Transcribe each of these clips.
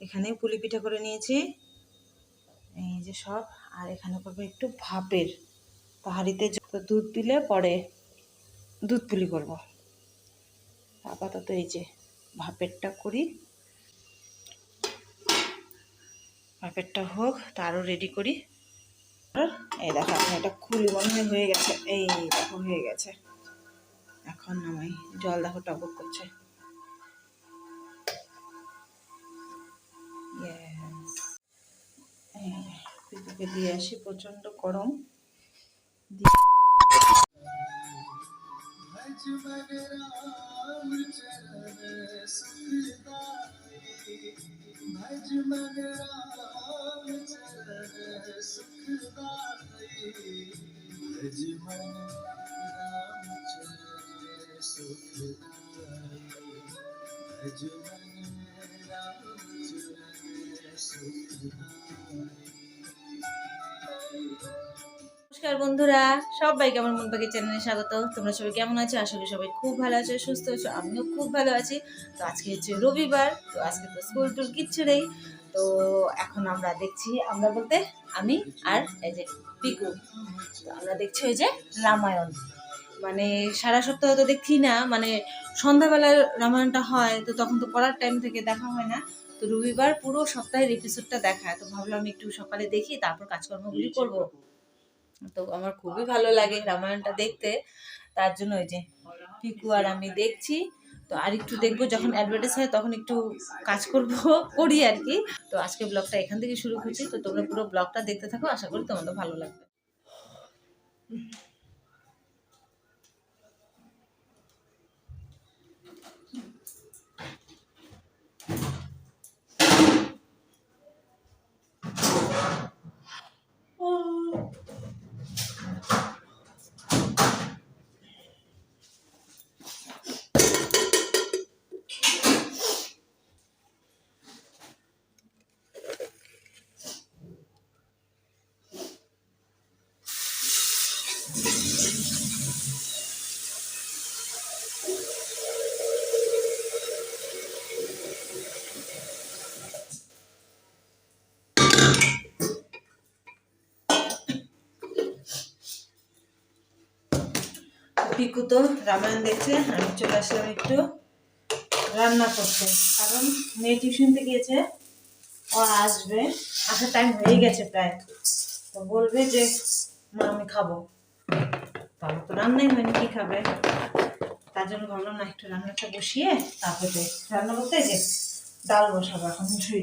এখানে পুলি পিঠা করে নিয়েছি। এই যে সব, আর এখানে করব একটু ভাপের পাহাড়িতে দুধ দিলে পরে দুধ পুলি করব। আপাতত এই যে ভাপেরটা করি। ভাপেরটা হোক, তারও রেডি করি। এই দেখো, এখন এটা খুলি মনে হয় গেছে। এই দেখো, হয়ে গেছে। এখন নামাই জল দেখো টকবক করছে। পিকুকে দিয়ে আসি প্রচণ্ড গরম দিয়ে- বন্ধুরা সবাইকে আমার মন পাখি চ্যানেলে স্বাগত? তোমরা সবাই কেমন আছো? করি সবাই খুব ভালো আছো, সুস্থ আছো, আমিও খুব ভালো আছি। তো আজকে হচ্ছে রবিবার, তো আজকে তো স্কুল টুল কিচ্ছু নেই। তো এখন আমরা দেখছি, আমরা বলতে আমি আর এই যে পিকু। তো আমরা দেখছি ওই যে রামায়ণ। মানে সারা সপ্তাহ তো দেখছি না মানে সন্ধ্যাবেলায় রামায়ণটা হয়, তো তখন তো পড়ার টাইম থেকে দেখা হয় না। তো রবিবার পুরো সপ্তাহের এপিসোডটা দেখায়। তো ভাবলাম একটু সকালে দেখি, তারপর কাজকর্মগুলি করব। তো আমার খুবই ভালো লাগে রামায়ণটা দেখতে। তার জন্য ওই যে পিকু আর আমি দেখছি। তো আর একটু দেখব যখন অ্যাডভার্টাইজ হয় তখন একটু কাজ করব, করি আর কি। তো আজকে ব্লগটা এখান থেকে শুরু করছি। তো তোমরা পুরো ব্লগটা দেখতে থাকো, আশা করি তোমাদের ভালো লাগবে। পিকু তো রামায়ণ দেখছে, আমি চলে আসলাম একটু রান্না করতে। কারণ মেয়ে টিউশন থেকে গিয়েছে, ও আসবে। আসার টাইম হয়ে গেছে প্রায়। তো বলবে যে, মা, আমি খাব। তো আমার তো রান্নাই হয়নি, কি খাবে? তার জন্য ভাবলাম, না, একটু রান্নাটা বসিয়ে তারপরে রান্না করতে যে ডাল বসাবো এখন মুসুরি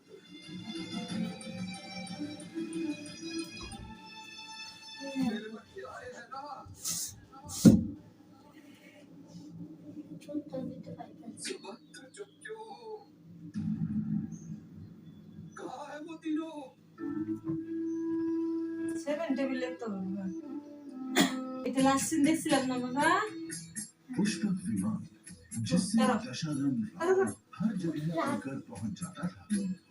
সেভেন টেবিল লিখতে হবে এটা লাস্ট সিন দেখছিলাম না বাবা पुष्पक विमान जिससे चलो। दशानन रावण हर जगह आकर पहुंच जाता था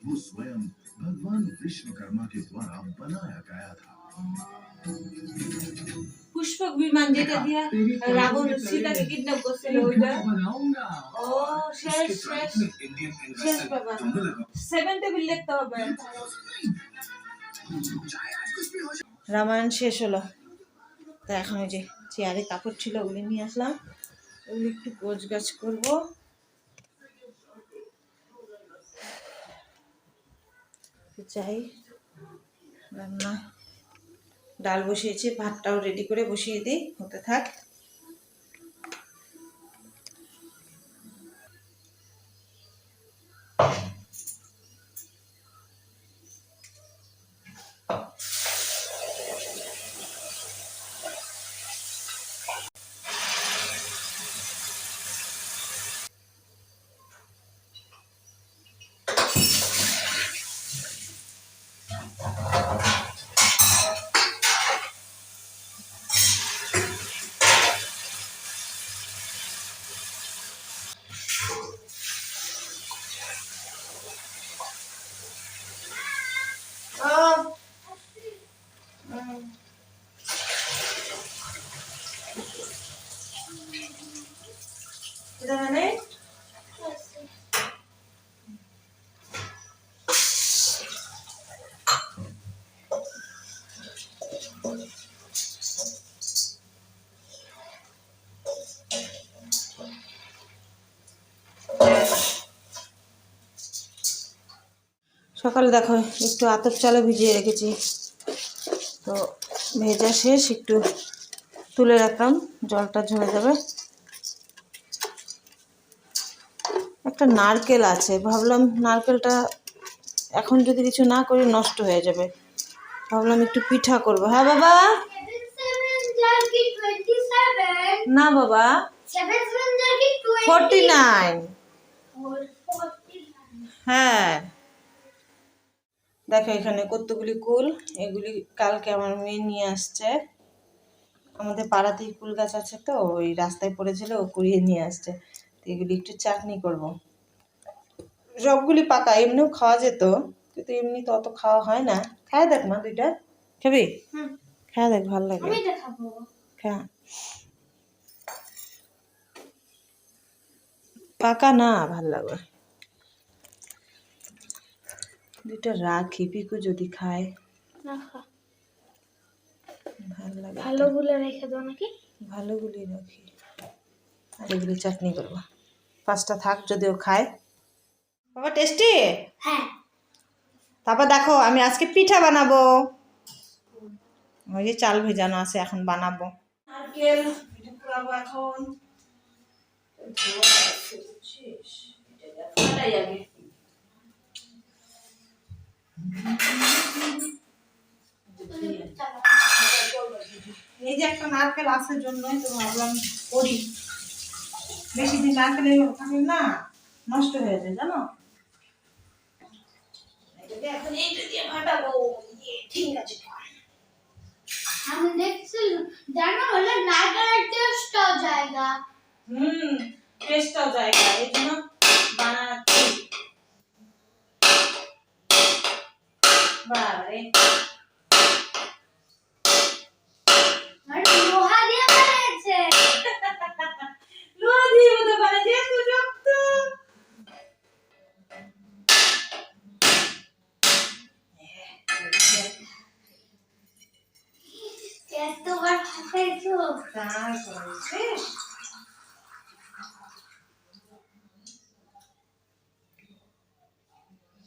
वो स्वयं भगवान विश्वकर्मा के द्वारा बनाया गया था পুষ্পক বিমান যেটা দিয়া রাবণ সীতাকে কিডন্যাপ করছিল ওইটা ও শেষ শেষ শেষ ব্যাপার সেভেন টেবিল লিখতে হবে রামায়ণ শেষ হলো। তা এখন ওই যে চেয়ারে কাপড় ছিল, ওগুলি নিয়ে আসলাম। ওগুলি একটু গোছ গাছ করব চাই। রান্না। ডাল বসিয়েছি, ভাতটাও রেডি করে বসিয়ে দিই, হতে থাক। truth. সকালে দেখো একটু আতপ চালে ভিজিয়ে রেখেছি। তো ভেজা শেষ একটু তুলে রাখলাম জলটা ঝরে যাবে। একটা নারকেল আছে ভাবলাম নারকেলটা এখন যদি কিছু না করি নষ্ট হয়ে যাবে। ভাবলাম একটু পিঠা করব। হ্যাঁ বাবা. না বাবা. ফোরটি নাইন হ্যাঁ। দেখো এখানে কতগুলি কুল এগুলি কালকে আমার মেয়ে নিয়ে আসছে। আমাদের পাড়াতেই কুল গাছ আছে তো ওই রাস্তায় পড়েছিল ও কুড়িয়ে নিয়ে আসছে। তো এগুলি একটু চাটনি করব। সবগুলি পাকা এমনিও খাওয়া যেত কিন্তু এমনি তো অত খাওয়া হয় না। খায় দেখ মা দুইটা। খাবি? হুম। খায় দেখ ভালো লাগে। খা পাকা না ভালো লাগবে দুটো রাখি পিকু যদি খায় না খা ভালো লাগে ভালো গুলো রেখে দাও নাকি ভালোগুলি রাখি আর এগুলি চাটনি করব পাঁচটা থাক যদিও খায় বাবা টেস্টি হ্যাঁ তারপর দেখো আমি আজকে পিঠা বানাবো ওই যে চাল ভেজানো আছে এখন বানাবো নারকেল পিঠা এখন এই যে একটা নারকেল আসার জন্যই তো ভাবলাম করি। বেশি দিন নারকেল থাকলে না নষ্ট হয়ে যায় জানো? এখন এইটা দিয়ে ফাটাবো ইয়ে, ঠিক আছে। আমি দেখছি জানো হলে নারকেলের টেস্টটাও জায়গা। হুম টেস্টটাও জায়গা এই জন্য বানাচ্ছি বারে মানে লোহা দিয়ে বানিয়েছে লোহা দিয়ে হতে পারে যে এত শক্ত এতবার ফাটাইছো তারপরে শেষ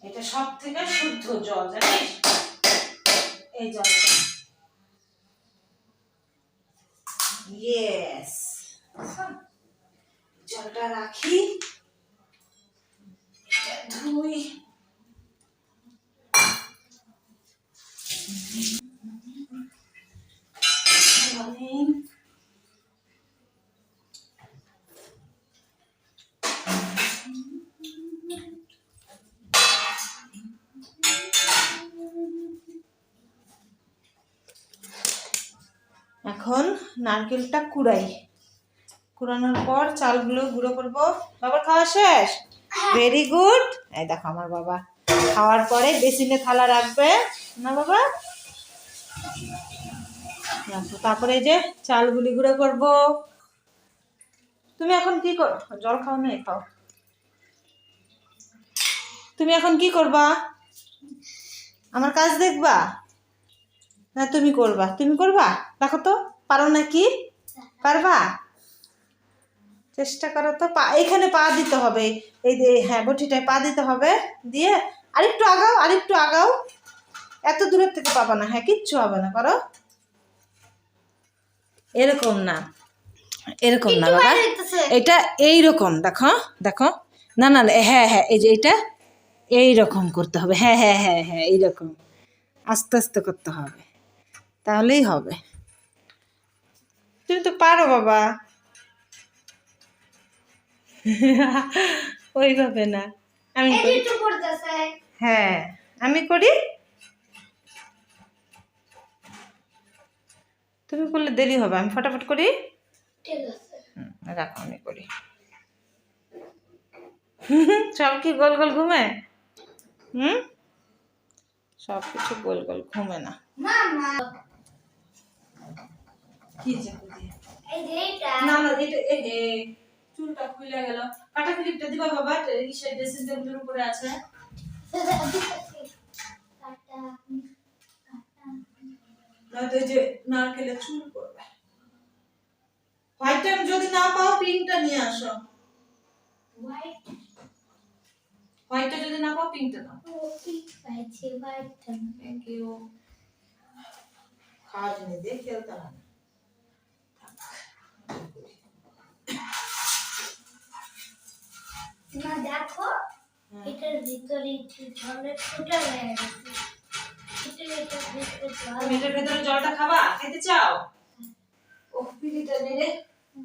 এটা সব থেকে শুদ্ধ জল জানিস? এই জলটা ইয়েস জলটা রাখি এটা ধুই এখন নারকেলটা কুড়াই। কুড়ানোর পর চালগুলো গুঁড়ো করব। বাবার খাওয়া শেষ? ভেরি গুড এই দেখো আমার বাবা খাওয়ার পরে বেসিনে থালা রাখবে। না বাবা? তারপরে এই যে চালগুলি গুঁড়ো করব। তুমি এখন কি কর জল খাও না খাও। তুমি এখন কি করবা? আমার কাজ দেখবা? না তুমি করবা। তুমি করবা? দেখো তো পারো নাকি? পারবা? চেষ্টা করো তো পা এখানে পা দিতে হবে। এই যে হ্যাঁ বটিটায় পা দিতে হবে দিয়ে আরেকটু আগাও আরেকটু আগাও। এত দূরের থেকে পাবা না হ্যাঁ কিচ্ছু হবে না করো এরকম না এরকম না বাবা। এটা এই রকম দেখো দেখো। না না হ্যাঁ হ্যাঁ এই যে এটা এই রকম করতে হবে। হ্যাঁ হ্যাঁ হ্যাঁ হ্যাঁ এইরকম। আস্তে আস্তে করতে হবে। তাহলেই হবে। তুমি তো পারো বাবা। ওইভাবে না। আমি হ্যাঁ আমি করি। তুমি করলে দেরি হবে আমি ফটাফট করি। ঠিক আছে। হুম, রাখো আমি করি। সব কি গোল গোল ঘুমে? হুম? সব কিছু গোল গোল ঘুমে না। মামা কি এই যে না না এটা এ হে চুলটা খুলে গেল। কাটা ক্লিপটা দিবা বাবা সেই ড্রেসিং টেবিলের উপরে আছে। কাটা। নয়তো যে নারকেলের চুল করবে হোয়াইটটা যদি না পাও পিঙ্কটা নিয়ে আসো। হোয়াইট হোয়াইটটা যদি না পাও পিঙ্কটা নাও কপি পাইছি হোয়াইট থ্যাংক ইউ খাওয়া জিনিস দিয়ে খেলতে হবে না দেখো এটার ভিতরে একটু জলের ফুটা হয়ে গেছে। এটার এটার ভিতরে জল তুমি ভেতরে জলটা খাবা? খেতে চাও? ও পিড়িটা নেড়ে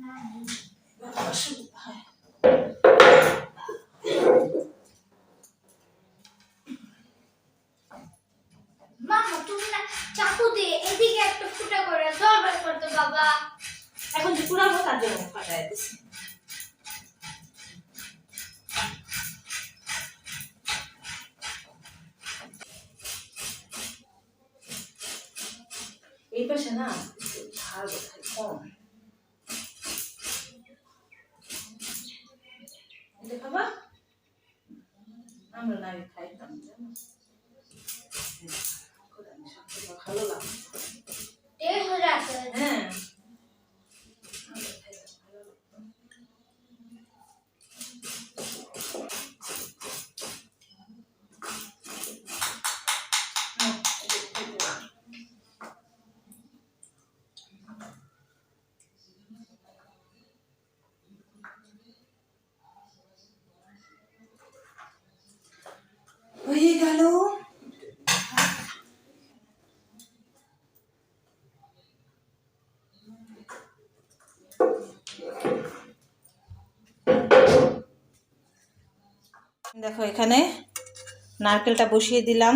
নাই। মামা তুমি না চাকু দিয়ে এদিকে একটা ফুটা করে জল বের করতে বাবা। এখন যে পুরাবো তার জন্য ফাটাই দিছি। এই পাশে না ভালো কম। এটা খাবা? আমরা নারী খাইতাম জানো কোরআন শব্দটা ভালো লাগে টেস্ট হয়ে যাচ্ছে হ্যাঁ হয়ে গেল দেখো এখানে নারকেলটা বসিয়ে দিলাম।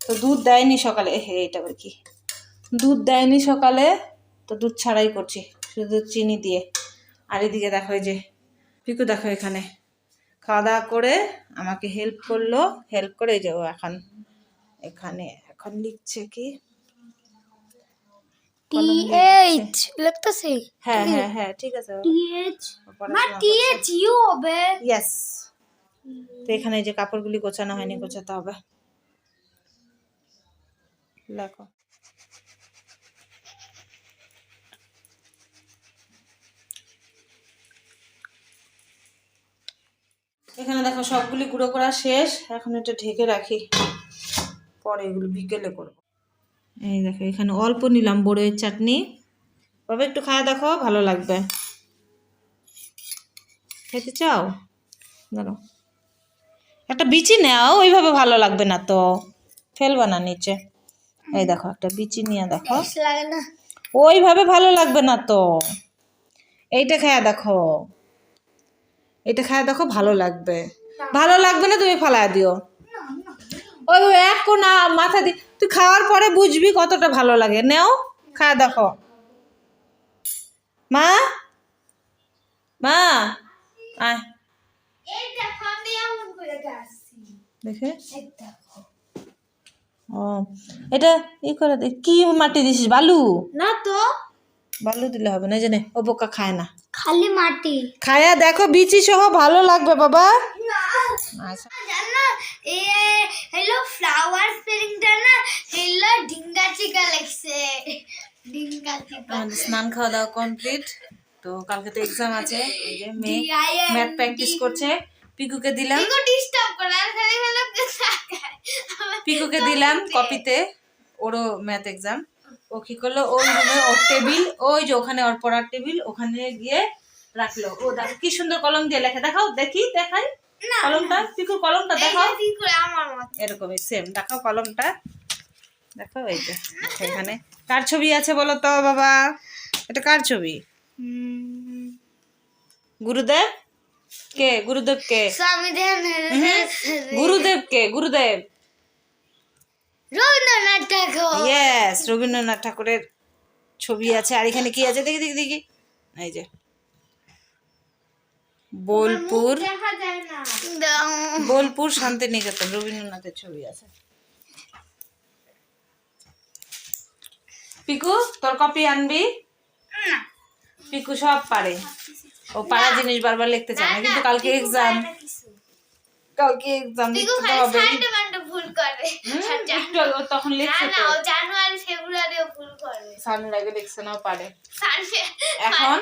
তো দুধ দেয়নি সকালে হে এটা আবার কি? দুধ দেয়নি সকালে তো দুধ ছাড়াই করছি শুধু চিনি দিয়ে। আর এদিকে দেখো যে পিকু দেখো এখানে। খাওয়া দাওয়া করে আমাকে হেল্প করল হেল্প করে এই যে ও এখন এখানে এখন লিখছে কি? কলম টিএইচ লিখতেছি? হ্যাঁ হ্যাঁ হ্যাঁ ঠিক আছে টিএইচ মা টিএইচ ইউ হবে। ইয়েস তো এখানে যে কাপড়গুলি গোছানো হয়নি, গোছাতে হবে। দেখো। এখানে দেখো সবগুলি গুঁড়ো করা শেষ। এখন এটা ঢেকে রাখি। পরে এগুলো বিকেলে করব। এই দেখো, এখানে অল্প নিলাম বড়ের চাটনি। তবে একটু খায় দেখো ভালো লাগবে। খেতে চাও? দাঁড়াও। একটা বিচি নাও ওইভাবে ভালো লাগবে না তো। ফেলবা না নিচে। এই দেখো একটা বিচি নিয়ে দেখো। ওইভাবে ভালো লাগবে না তো। এইটা খায়া দেখো। এটা খায়া দেখো ভালো লাগবে। ভালো লাগবে না তুমি ফালা দিও। ওই এক কোনা মাথা দি তুই খাওয়ার পরে বুঝবি কতটা ভালো লাগে। নেও খায়া দেখো। মা? মা? আয়। দেখো? ও এটা ই করে কি মাটি দিছিস বালু? না তো। বালু দিলে হবে না জানে ও বোকা খায় না। খালি মাটি। খায়া দেখো বিচি সহ ভালো লাগবে বাবা। না। আচ্ছা। জানো এ হ্যালো ফ্লাওয়ার স্পেলিংটা না হ্যালো ডিঙ্গা চিকা লেখছে। ডিঙ্গা চিকা স্নান খাওয়া দাওয়া কমপ্লিট তো কালকে তো এক্সাম আছে এই যে মেয়ে ম্যাথ প্র্যাকটিস করছে। পিকুকে দিলাম। ইগো ডিস্টার্ব করে আর খালি হ্যালো তাকায় পিকুকে দিলাম কপিতে ওরও ম্যাথ এক্সাম ও কি করল? ওই রুমে ওর টেবিল ওই যে ওখানে ওর পড়ার টেবিল ওখানে গিয়ে রাখল। ও দেখো কি সুন্দর কলম দিয়ে লেখা। দেখাও দেখি দেখাই। কলমটা পিকুর কলমটা দেখাও। এরকমই সেম দেখাও কলমটা। দেখো এই যে এখানে। কার ছবি আছে বলো তো বাবা? এটা কার ছবি? গুরুদেব? কে? গুরুদেব কে? গুরুদেব কে? গুরুদেব। রবীন্দ্রনাথ ঠাকুর। ইয়েস রবীন্দ্রনাথ ঠাকুরের ছবি আছে। আর এখানে কি আছে? দেখি দেখি দেখি। এই যে। বোলপুর। বোলপুর শান্তিনিকেতন রবীন্দ্রনাথের ছবি আছে। পিকু তোর কপি আনবি? পিকু সব পারে। ও পারা জিনিস বারবার লিখতে চায় না কিন্তু কালকে এক্সাম কালকে এক্সাম লিখতে হবে ভুল করে তখন লিখছে না ও জানুয়ারি ফেব্রুয়ারিও ভুল করে সামনের আগে লিখছে নাও পারে। এখন?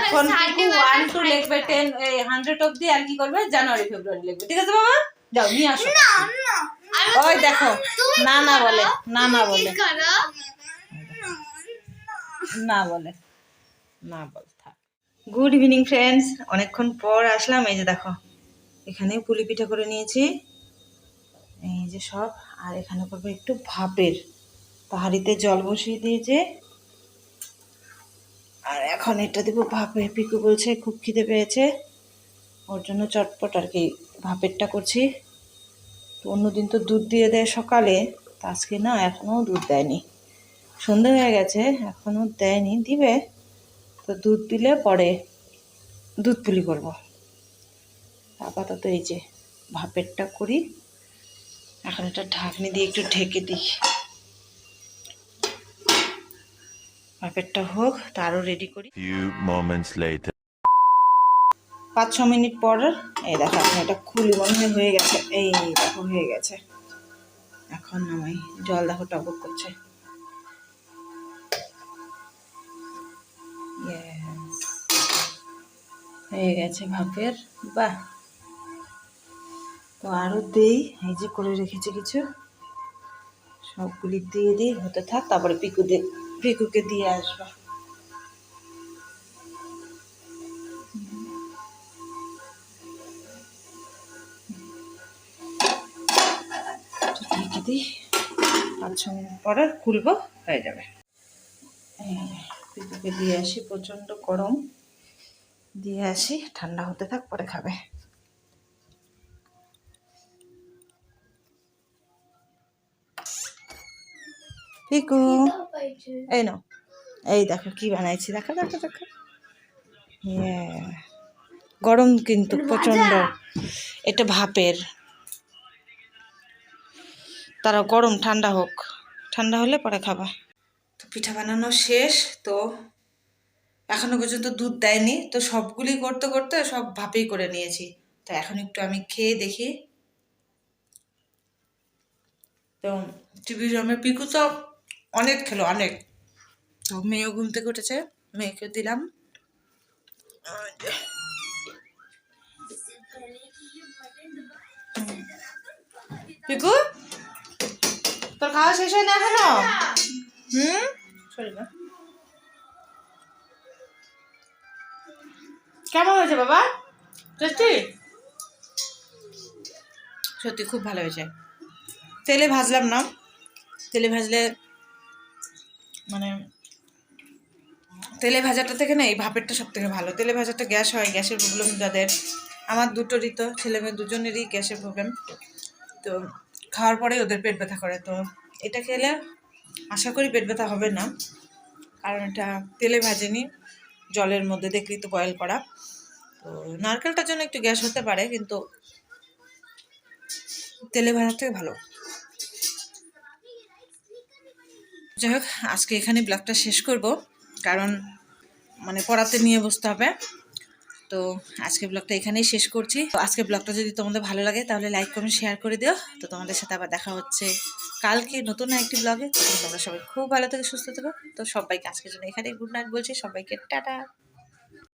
এখন মানে ওয়ান টু লিখবে। টেন হান্ড্রেড অব্দি আর কি করবে? জানুয়ারি ফেব্রুয়ারি লিখবে। ঠিক আছে বাবা যাও নিয়ে আসো। না না। ওই দেখো না না বলে না না বলে কি করো? না বলে না বল। গুড ইভিনিং ফ্রেন্ডস অনেকক্ষণ পর আসলাম। এই যে দেখো, এখানে পুলি পিঠা করে নিয়েছি। এই যে সব। আর এখানে করব একটু ভাপের। পাহাড়িতে জল বসিয়ে দিয়েছে। আর এখন এটা দেবো ভাপে পিকু বলছে খুব খিদে পেয়েছে। ওর জন্য চটপট আর কি ভাপেরটা করছি। তো অন্যদিন তো দুধ দিয়ে দেয় সকালে। তা আজকে না এখনও দুধ দেয়নি। সন্ধে হয়ে গেছে এখনও দেয়নি। দিবে? তো দুধ দিলে পরে দুধ পুলি করব। আপাতত এই যে ভাপেরটা করি। এখন এটা ঢাকনি দিয়ে একটু ঢেকে দিই। ভাপেরটা হোক তারও রেডি করি. পাঁচ ছ মিনিট পর এই দেখো এখন এটা খুলি মনে হয় হয়ে গেছে। এই দেখো হয়ে গেছে। এখন নামাই জল দেখো টকবক করছে। হয়ে গেছে ভাপের। বাহ! তো আরও দেই। এই যে করে রেখেছি কিছু। সবগুলি দিয়ে দিই, হতে থাক, তারপরে পিকু দিয়ে পিকুকে দিয়ে আসব। পাঁচ ছ মিনিট পরে খুলবো, হয়ে যাবে। এই দিয়ে আসি প্রচণ্ড গরম। দিয়ে আসি ঠান্ডা হতে থাক পরে খাবে। পিকু এই নাও। এই দেখো কি বানাইছি দেখো দেখো দেখো. গরম কিন্তু প্রচণ্ড। এটা ভাপের। তারা গরম ঠান্ডা হোক। ঠান্ডা হলে পরে খাবা। পিঠা বানানো শেষ, তো এখনও পর্যন্ত দুধ দেয়নি। তো সবগুলি করতে করতে সব ভাপেই করে নিয়েছি। তো এখন একটু আমি খেয়ে দেখি। তো টিভি রুমে পিকু তো অনেক খেলো, অনেক। তো মেয়েও ঘুম থেকে উঠেছে মেয়েকে দিলাম। পিকু, তোর খাওয়া শেষ হয় না এখনও? হুম? কেমন হয়েছে বাবা? টেস্টি? সত্যি খুব ভালো হয়েছে। তেলে ভাজলাম না। তেলে ভাজলে মানে তেলে ভাজাটা থেকে না এই ভাপেরটা সব থেকে ভালো। তেলে ভাজাটা গ্যাস হয়, গ্যাসের প্রবলেম যাদের। আমার দুটোরই তো, ছেলে মেয়ে দুজনেরই গ্যাসের প্রবলেম তো খাওয়ার পরে ওদের পেট ব্যথা করে। তো এটা খেলে আশা করি পেট ব্যথা হবে না। কারণ এটা তেলে ভাজেনি, জলের মধ্যে দেখলেই তো বয়েল করা। তো নারকেলটার জন্য একটু গ্যাস হতে পারে, কিন্তু তেলে ভাজার থেকে ভালো। যাই হোক, আজকে এখানে ব্লগটা শেষ করব, কারণ মানে পড়াতে নিয়ে বসতে হবে। তো আজকে ব্লগটা এখানেই শেষ করছি। তো আজকে ব্লগটা যদি তোমাদের ভালো লাগে, তাহলে লাইক কমেন্ট শেয়ার করে দিও। তো তোমাদের সাথে আবার দেখা হচ্ছে কালকে নতুন একটি ব্লগে তোমরা সবাই খুব ভালো থেকে, সুস্থ থেকো। তো সবাইকে আজকের জন্য এখানেই গুড নাইট বলছি। সবাইকে টাটা।